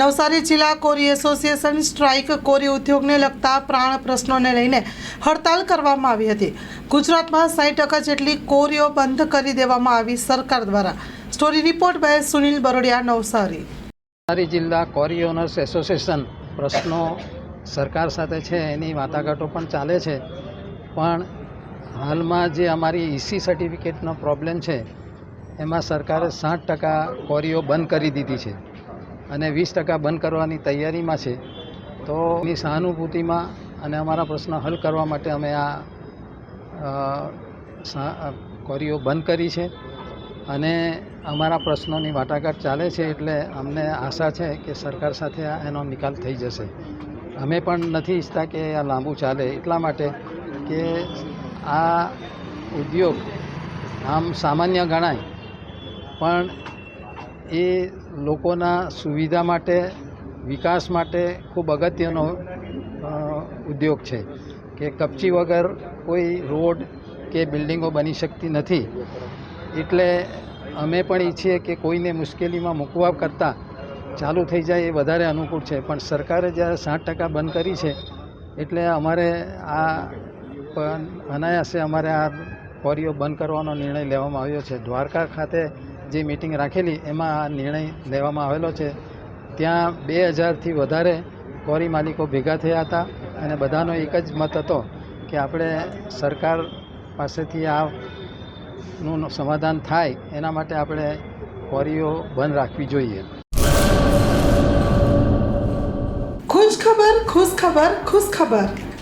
નવસારી જિલ્લા કોરી association strike કોરી ઉદ્યોગને લગતા પ્રાણ પ્રશ્નોને લઈને હડતાલ કરવામાં આવી હતી. ગુજરાતમાં સાઠ ટકા જેટલી કોરીઓ બંધ કરી દેવામાં આવી સરકાર દ્વારા. Story report by Sunil Barodia, Navsari. Navsari જિલ્લા કોરી ઓનર્સ એસોસિએશન પ્રશ્નો સરકાર સાથે છે, એની વાટાઘાટો પણ ચાલે છે. પણ હાલમાં જે અમારી ઈસી સર્ટિફિકેટનો પ્રોબ્લેમ છે, એમાં સરકારે સાઠ ટકા કોરીઓ બંધ કરી દીધી છે. અને વીસ ટકા બંધ કરવાની તૈયારીમાં છે, તો એની સહાનુભૂતિમાં અને અમારા પ્રશ્નો હલ કરવા માટે અમે આ કોરીઓ બંધ કરી છે. અને અમારા પ્રશ્નોની વાટાઘાટ ચાલે છે એટલે અમને આશા છે કે સરકાર સાથે એનો નિકાલ થઈ જશે. અમે પણ નથી ઈચ્છતા કે આ લાંબુ ચાલે, એટલા માટે કે આ ઉદ્યોગ આમ સામાન્ય ગણાય, પણ એ લોકોના સુવિધા માટે, વિકાસ માટે ખૂબ અગત્યનો ઉદ્યોગ છે કે કપચી વગર કોઈ રોડ કે બિલ્ડિંગો બની શકતી નથી. એટલે અમે પણ ઈચ્છીએ કે કોઈને મુશ્કેલીમાં મૂકવા કરતાં ચાલુ થઈ જાય એ વધારે અનુકૂળ છે. પણ સરકારે જ્યારે સાઠ ટકા બંધ કરી છે, એટલે અમારે આ અનાયાસે અમારે આ કોરીઓ બંધ કરવાનો નિર્ણય લેવામાં આવ્યો છે. દ્વારકા ખાતે જે મિટિંગ રાખેલી, એમાં આ નિર્ણય લેવામાં આવેલો છે. ત્યાં બે હજારથી વધારે કોરી માલિકો ભેગા થયા હતા અને બધાનો એક જ મત હતો કે આપણે સરકાર પાસેથી આ નું સમાધાન થાય, એના માટે આપણે કોરીઓ બંધ રાખવી જોઈએ. ખુશ ખબર ખુશ ખબર ખુશ ખબર